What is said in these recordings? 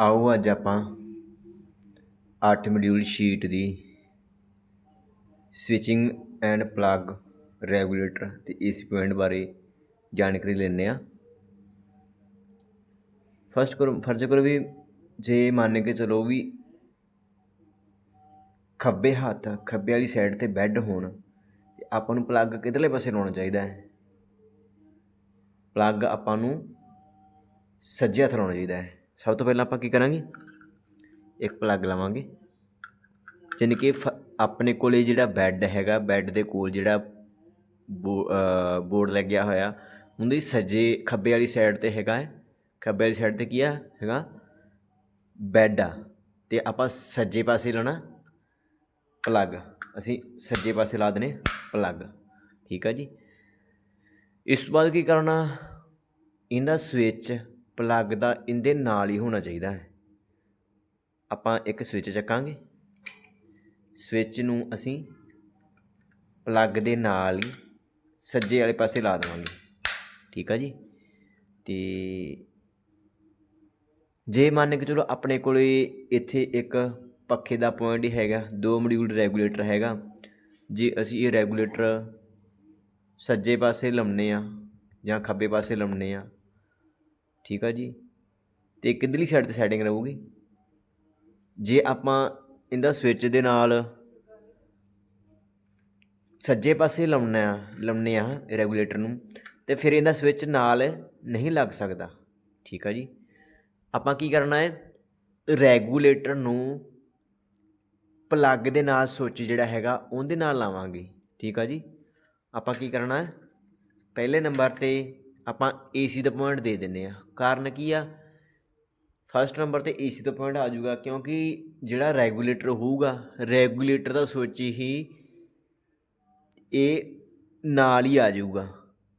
ਆਓ ਅੱਜ ਆਪਾਂ 8 ਮੋਡਿਊਲ ਸ਼ੀਟ ਦੀ ਸਵਿਚਿੰਗ ਐਂਡ ਪਲੱਗ ਰੈਗੂਲੇਟਰ ਤੇ ਏਸੀ ਪੁਆਇੰਟ ਬਾਰੇ ਜਾਣਕਾਰੀ ਲੈਂਦੇ ਆ ਫਸਟ ਕਰੋ, ਫਰਜ਼ ਕਰੋ ਵੀ ਜੇ ਮੰਨ ਕੇ ਚਲੋ ਵੀ ਖੱਬੇ ਹੱਥ, ਖੱਬੇ ਵਾਲੀ ਸਾਈਡ ਤੇ ਬੈੱਡ ਹੋਣ, ਆਪਾਂ ਨੂੰ ਪਲੱਗ ਕਿਧਰਲੇ ਪਾਸੇ ਲਾਉਣਾ ਚਾਹੀਦਾ ਹੈ? ਪਲੱਗ ਆਪਾਂ ਨੂੰ ਸੱਜੇ ਹੱਥ ਲਾਉਣਾ ਚਾਹੀਦਾ ਹੈ। ਸਭ ਤੋਂ ਪਹਿਲਾਂ ਆਪਾਂ ਕੀ ਕਰਾਂਗੇ? ਇੱਕ ਪਲੱਗ ਲਵਾਂਗੇ। ਜਾਣੀ ਕਿ ਫ- ਆਪਣੇ ਕੋਲੇ ਜਿਹੜਾ ਬੈੱਡ ਹੈਗਾ ਬੈੱਡ ਦੇ ਕੋਲ ਜਿਹੜਾ ਬੋਰਡ ਲੱਗਿਆ ਹੋਇਆ, ਉਹਦੀ ਸੱਜੇ ਖੱਬੇ ਵਾਲੀ ਸਾਈਡ ਤੇ ਹੈਗਾ ਹੈ। ਖੱਬੇ ਵਾਲੀ ਸਾਈਡ ਤੇ ਕੀ ਆ? ਹੈਗਾ ਬੈੱਡ ਆ। ਤੇ ਆਪਾਂ ਸੱਜੇ ਪਾਸੇ ਲਾਉਣਾ ਪਲੱਗ ਅਸੀਂ ਸੱਜੇ ਪਾਸੇ ਲਾ ਦਨੇ ਪਲੱਗ ਠੀਕ ਆ ਜੀ? ਇਸ ਤੋਂ ਬਾਅਦ ਕੀ ਕਰਨਾ ਇਹਦਾ ਸਵਿਚ ਪਲੱਗ ਦਾ ਇਹਦੇ ਨਾਲ ਹੀ ਹੋਣਾ ਚਾਹੀਦਾ ਹੈ। ਆਪਾਂ ਇੱਕ ਸਵਿਚ ਚੱਕਾਂਗੇ। ਸਵਿਚ ਨੂੰ ਅਸੀਂ ਪਲੱਗ ਦੇ ਨਾਲ ਹੀ ਸੱਜੇ ਵਾਲੇ ਪਾਸੇ ਲਾ ਦੇਵਾਂਗੇ। ਠੀਕ ਆ ਜੀ? ਤੇ ਜੇ ਮੰਨ ਕੇ ਚਲੋ ਆਪਣੇ ਕੋਲੇ ਇੱਥੇ ਇੱਕ ਪੱਖੇ ਦਾ ਪੁਆਇੰਟ ਹੀ ਹੈਗਾ, ਦੋ ਮੋਡਿਊਲ ਰੈਗੂਲੇਟਰ ਹੈਗਾ, ਜੇ ਅਸੀਂ ਇਹ ਰੈਗੂਲੇਟਰ ਸੱਜੇ ਪਾਸੇ ਲਾਉਣੇ ਆ ਜਾਂ ਖੱਬੇ ਪਾਸੇ ਲਾਉਣੇ ਆ ਠੀਕ ਆ ਜੀ? ਤੇ ਕਿੱਧਰਲੀ ਸਾਈਡ ਤੇ ਸੈਟਿੰਗ ਰਹੂਗੀ। ਜੇ ਆਪਾਂ ਇਹਦਾ ਸਵਿਚ ਦੇ ਨਾਲ ਸੱਜੇ ਪਾਸੇ ਲਾਉਣਾ ਆ, ਲਾਉਣੇ ਆ ਰੈਗੂਲੇਟਰ ਨੂੰ, ਤੇ ਫਿਰ ਇਹਦਾ ਸਵਿਚ ਨਾਲ ਨਹੀਂ ਲੱਗ ਸਕਦਾ। ਠੀਕ ਆ ਜੀ? ਆਪਾਂ ਕੀ ਕਰਨਾ ਹੈ? ਰੈਗੂਲੇਟਰ ਨੂੰ ਪਲੱਗ ਦੇ ਨਾਲ ਸੁੱਚ ਜਿਹੜਾ ਹੈਗਾ ਉਹਦੇ ਨਾਲ ਲਾਵਾਂਗੇ। ਠੀਕ ਆ ਜੀ? ਆਪਾਂ ਕੀ ਕਰਨਾ ਹੈ? ਪਹਿਲੇ ਨੰਬਰ ਤੇ ਆਪਾਂ ਏਸੀ ਦਾ ਪੁਆਇੰਟ ਦੇ ਦਿੰਨੇ ਆ ਕਾਰਨ ਕੀ ਆ? ਫਸਟ ਨੰਬਰ ਤੇ ਏਸੀ ਦਾ ਪੁਆਇੰਟ ਆ ਜਾਊਗਾ ਕਿਉਂਕਿ ਜਿਹੜਾ ਰੈਗੂਲੇਟਰ ਹੋਊਗਾ ਰੈਗੂਲੇਟਰ ਦਾ ਸੁੱਚ ਹੀ ਇਹ ਨਾਲ ਹੀ ਆ ਜਾਊਗਾ।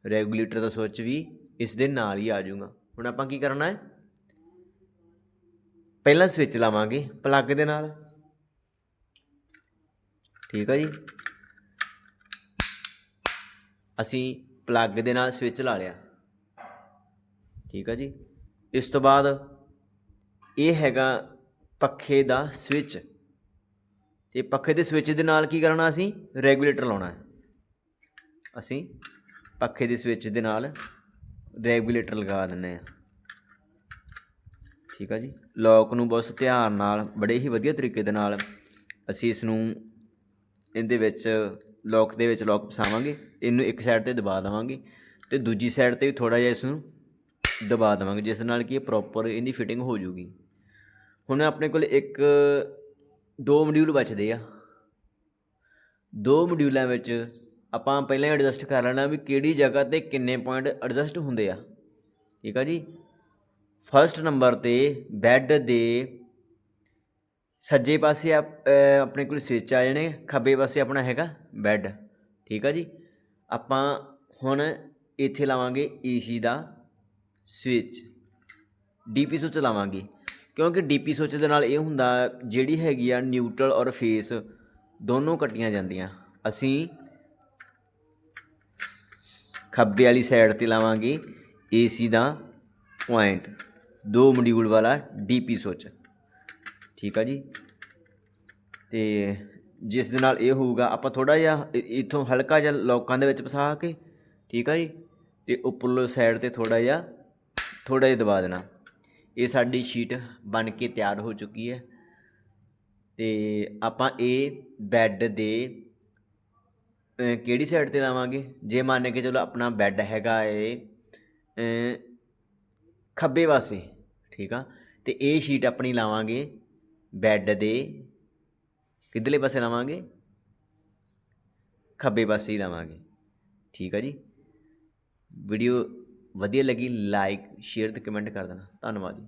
ਰੈਗੂਲੇਟਰ ਦਾ ਸੁੱਚ ਵੀ ਇਸ ਦੇ ਨਾਲ ਹੀ ਆ ਜਾਊਗਾ। ਹੁਣ ਆਪਾਂ ਕੀ ਕਰਨਾ ਹੈ? ਪਹਿਲਾਂ ਸਵਿਚ ਲਾਵਾਂਗੇ ਪਲੱਗ ਦੇ ਨਾਲ। ਠੀਕ ਆ ਜੀ? ਅਸੀਂ ਪਲੱਗ ਦੇ ਨਾਲ ਸਵਿਚ ਲਾ ਲਿਆ। ਠੀਕ ਆ ਜੀ। ਇਸ ਤੋਂ ਬਾਅਦ ਇਹ ਹੈਗਾ ਪੱਖੇ ਦਾ ਸਵਿਚ ਤੇ ਪੱਖੇ ਦੇ ਸਵਿਚ ਦੇ ਨਾਲ ਕੀ ਕਰਨਾ ਅਸੀਂ? ਰੈਗੂਲੇਟਰ ਲਾਉਣਾ ਹੈ। ਅਸੀਂ ਪੱਖੇ ਦੇ ਸਵਿਚ ਦੇ ਨਾਲ ਰੈਗੂਲੇਟਰ ਲਗਾ ਦਿੰਨੇ ਆ ਠੀਕ ਆ ਜੀ। ਲੌਕ ਨੂੰ ਬਹੁਤ ਧਿਆਨ ਨਾਲ, ਬੜੇ ਹੀ ਵਧੀਆ ਤਰੀਕੇ ਦੇ ਨਾਲ ਅਸੀਂ ਇਸ ਨੂੰ ਇਹਦੇ ਵਿੱਚ ਲੌਕ ਦੇ ਵਿੱਚ ਲੌਕ ਫਸਾਵਾਂਗੇ ਇਹਨੂੰ ਇੱਕ ਸਾਈਡ ਤੇ ਦਬਾ ਦੇਵਾਂਗੇ। ਤੇ ਦੂਜੀ ਸਾਈਡ ਤੇ ਵੀ ਥੋੜਾ ਜਿਹਾ ਇਸ ਨੂੰ ਦਬਾ ਦੇਵਾਂਗੇ, ਜਿਸ ਨਾਲ ਕਿ ਇਹ ਪ੍ਰੋਪਰ ਇਹਦੀ ਫਿਟਿੰਗ ਹੋ ਜੂਗੀ ਹੁਣ ਆਪਣੇ ਕੋਲ ਇੱਕ, ਦੋ ਮੋਡਿਊਲ ਬਚਦੇ ਆ। ਦੋ ਮੋਡਿਊਲਾਂ ਵਿੱਚ ਆਪਾਂ ਪਹਿਲਾਂ ਹੀ ਐਡਜਸਟ ਕਰ ਲੈਣਾ ਵੀ ਕਿਹੜੀ ਜਗ੍ਹਾ ਤੇ ਕਿੰਨੇ ਪੁਆਇੰਟ ਐਡਜਸਟ ਹੁੰਦੇ ਆ। ਠੀਕ ਆ ਜੀ? ਫਰਸਟ ਨੰਬਰ ਤੇ ਬੈੱਡ ਦੇ ਸੱਜੇ ਪਾਸੇ ਆਪ- ਆਪਣੇ ਕੋਲ ਸਵਿਚ ਆ ਜਾਣੇ, ਖੱਬੇ ਪਾਸੇ ਆਪਣਾ ਹੈਗਾ ਬੈੱਡ ਠੀਕ ਆ ਜੀ? ਆਪਾਂ ਹੁਣ ਇੱਥੇ ਲਾਵਾਂਗੇ ਏਸੀ ਦਾ ਸਵਿਚ ਡੀਪੀ ਸੁੱਚ ਲਾਵਾਂਗੇ। ਕਿਉਂਕਿ ਡੀਪੀ ਸੁੱਚ ਦੇ ਨਾਲ ਇਹ ਹੁੰਦਾ ਜਿਹੜੀ ਹੈਗੀ ਆ ਨਿਊਟਰਲ ਔਰ ਫੇਸ ਦੋਨੋਂ ਕੱਟੀਆਂ ਜਾਂਦੀਆਂ। ਅਸੀਂ ਖੱਬੇ ਵਾਲੀ ਸਾਈਡ ਤੇ ਲਾਵਾਂਗੇ ਏਸੀ ਦਾ ਪੁਆਇੰਟ ਦੋ ਮੋਡਿਊਲ ਵਾਲਾ ਡੀਪੀ ਸੁੱਚ ਠੀਕ ਆ ਜੀ? ਤੇ ਜਿਸ ਦੇ ਨਾਲ ਇਹ ਹੋਊਗਾ, ਆਪਾਂ ਥੋੜਾ ਜਿਹਾ ਇ- ਇੱਥੋਂ ਹਲਕਾ ਜਿਹਾ ਲੋਕਾਂ ਦੇ ਵਿੱਚ ਫਸਾ ਕੇ, ਠੀਕ ਆ ਜੀ? ਤੇ ਉੱਪਰਲੇ ਸਾਈਡ ਤੇ ਥੋੜਾ ਜਿਹਾ ਥੋੜਾ ਜਿਹਾ ਦਬਾ ਦੇਣਾ। ਇਹ ਸਾਡੀ ਸ਼ੀਟ ਬਣ ਕੇ ਤਿਆਰ ਹੋ ਚੁੱਕੀ ਹੈ। ਤੇ ਆਪਾਂ ਇਹ ਬੈੱਡ ਦੇ ਕਿਹੜੀ ਸਾਈਡ ਤੇ ਲਾਵਾਂਗੇ? ਜੇ ਮੰਨ ਕੇ ਚਲੋ ਆਪਣਾ ਬੈੱਡ ਹੈਗਾ ਏ ਖੱਬੇ ਪਾਸੇ, ਠੀਕ ਆ? ਤੇ ਇਹ ਸ਼ੀਟ ਆਪਣੀ ਲਾਵਾਂਗੇ ਬੈੱਡ ਦੇ, ਕਿੱਧਰਲੇ ਪਾਸੇ ਲਾਵਾਂਗੇ? ਖੱਬੇ ਪਾਸੇ ਹੀ ਲਾਵਾਂਗੇ। ਠੀਕ ਆ ਜੀ? ਵੀਡੀਓ ਵਧੀਆ ਲੱਗੀ ਲਾਈਕ ਸ਼ੇਅਰ ਤੇ ਕਮੈਂਟ ਕਰ ਦੇਣਾ। ਧੰਨਵਾਦ ਜੀ।